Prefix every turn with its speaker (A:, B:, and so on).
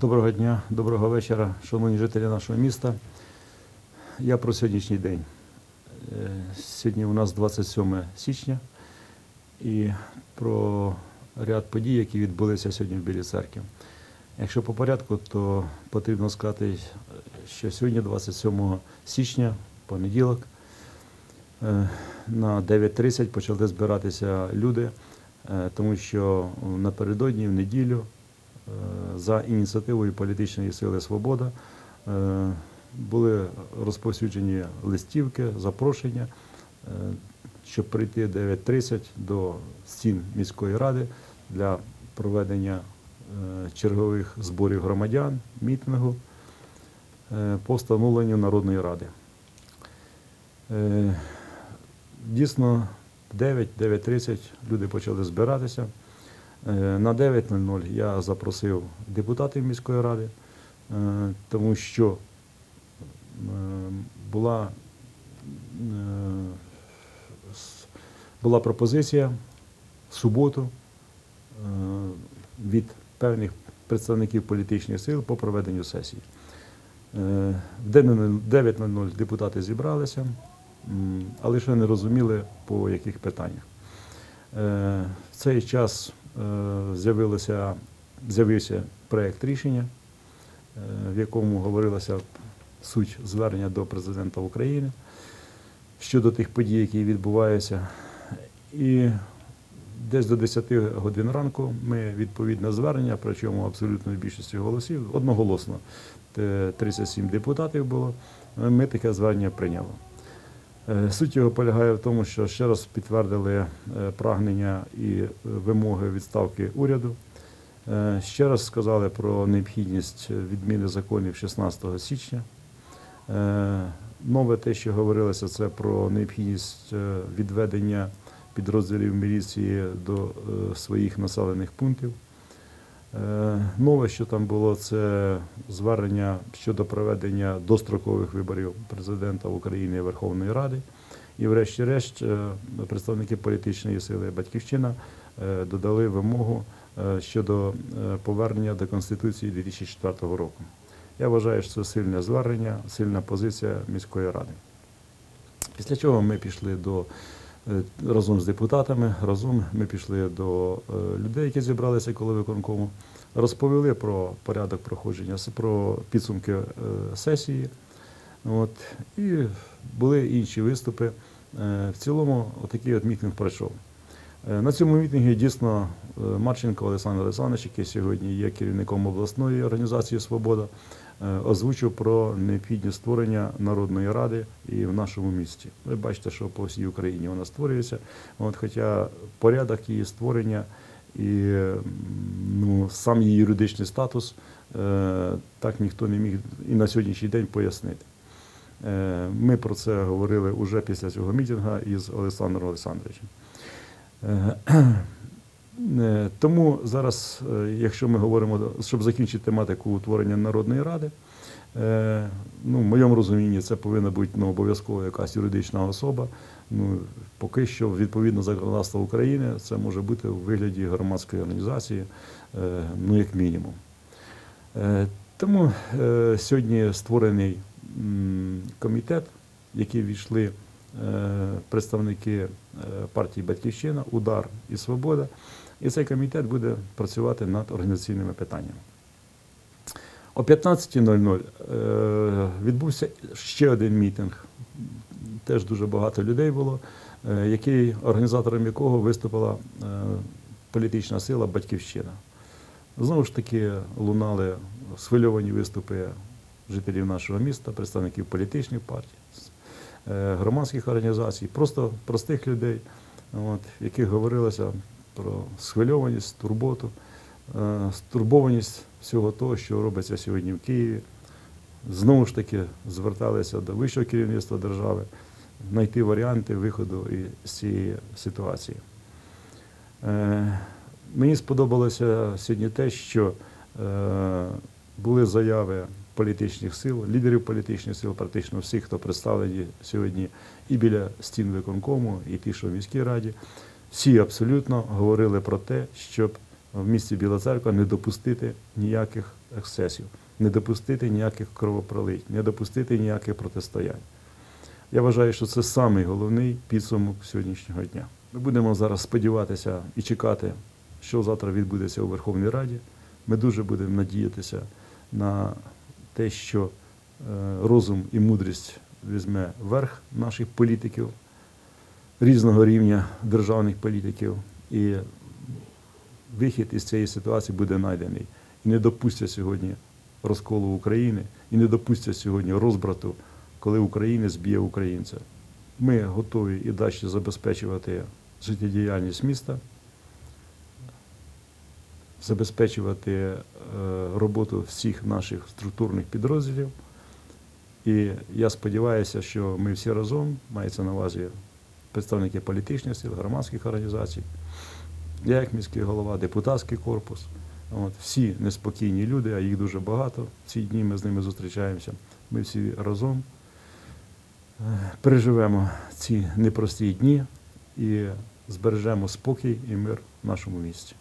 A: Доброго дня, доброго вечора, шановні жителі нашого міста. Я про сьогоднішній день. Е, Сьогодні у нас 27 січня і про ряд подій, які відбулися сьогодні в Білій церкві. Якщо по порядку, то потрібно сказати, що сьогодні, 27 січня, понеділок, е, на 9.30 почали збиратися люди, е, тому що напередодні, в неділю, за ініціативою політичної сили Свобода е, були розповсюджені листівки, запрошення, е, щоб прийти 9.30 до стін міської ради для проведення е, чергових зборів громадян, мітингу е, по встановленню Народної ради. Е, Дійсно, 9-9.30 люди почали збиратися. Е, На 9.00 я запросив депутатів міської ради, е, тому що е, була, була пропозиція в суботу від певних представників політичних сил по проведенню сесії. В 9.00 депутати зібралися, але ще не розуміли, по яких питаннях. В цей час з'явився проєкт рішення, е, в якому говорилася суть звернення до президента України щодо тих подій, які відбуваються. І десь до 10 годин ранку ми відповідне звернення, причому абсолютною більшістю голосів, одноголосно, 37 депутатів було, е, ми таке звернення прийняли. Е, Суть його полягає в тому, що ще раз підтвердили е, прагнення і е, вимоги відставки уряду. Ще раз сказали про необхідність відміни законів 16 січня. Нове те, що говорилося, це про необхідність відведення підрозділів міліції до своїх населених пунктів. Е, Нове, що там було, це звернення щодо проведення дострокових виборів президента України і Верховної Ради. І, врешті-решт, е, представники політичної сили Батьківщина е, додали вимогу щодо повернення до Конституції 2004 року. Я вважаю, що це сильне звернення, сильна позиція міської ради. Після чого ми пішли до разом з депутатами, разом ми пішли до е, людей, які зібралися коло виконкому, розповіли про порядок проходження, про підсумки е, сесії. От, і були інші виступи. Е, В цілому, отакий от мітинг пройшов. Е, На цьому мітингі дійсно е, Марченко Олександр Олександрович, який сьогодні є керівником обласної організації Свобода, е, озвучив про необхідність створення Народної ради і в нашому місті. Ви бачите, що по всій Україні вона створюється. От, хоча порядок її створення і ну, сам її юридичний статус е, так ніхто не міг і на сьогоднішній день пояснити. Е, Ми про це говорили уже після цього мітингу із Олександром Олександровичем. Е, Тому зараз, е, якщо ми говоримо, щоб закінчити тематику утворення Народної ради, е, ну, в моєму розумінні це повинна бути ну, обов'язково якась юридична особа. Ну, поки що, відповідно законодавства України, це може бути у вигляді громадської організації, ну, як мінімум. Тому сьогодні створений комітет, в який війшли представники партії Батьківщина, Удар і Свобода. І цей комітет буде працювати над організаційними питаннями. О 15.00 е, відбувся ще один мітинг. Теж дуже багато людей було, е, який, організатором якого виступила е, політична сила Батьківщина. Знову ж таки лунали схвильовані виступи жителів нашого міста, представників політичних партій, громадських організацій, просто простих людей, от, яких говорилося про схвильованість, турботу, е, стурбованість всього того, що робиться сьогодні в Києві. Знову ж таки зверталися до вищого керівництва держави знайти варіанти виходу із цієї ситуації. Е, Мені сподобалося сьогодні те, що е, були заяви політичних сил, лідерів політичних сил, практично всіх, хто представлені сьогодні і біля стін виконкому, і ті, що в міській раді. Всі абсолютно говорили про те, щоб в місті Біла Церква не допустити ніяких ексцесів, не допустити ніяких кровопролить, не допустити ніяких протистоянь. Я вважаю, що це самий головний підсумок сьогоднішнього дня. Ми будемо зараз сподіватися і чекати, що завтра відбудеться у Верховній Раді. Ми дуже будемо надіятися на те, що е, розум і мудрість візьме верх наших політиків різного рівня державних політиків, і вихід із цієї ситуації буде знайдений. І не допустять сьогодні розколу України, і не допустять сьогодні розбрату, коли українець б'є українця. Ми готові і далі забезпечувати життєдіяльність міста, забезпечувати е, роботу всіх наших структурних підрозділів. І я сподіваюся, що ми всі разом, мається на увазі представники політичних сил, громадських організацій, я як міський голова, депутатський корпус. От, всі неспокійні люди, а їх дуже багато. Ці дні ми з ними зустрічаємося. Ми всі разом е, переживемо ці непрості дні і збережемо спокій і мир в нашому місті.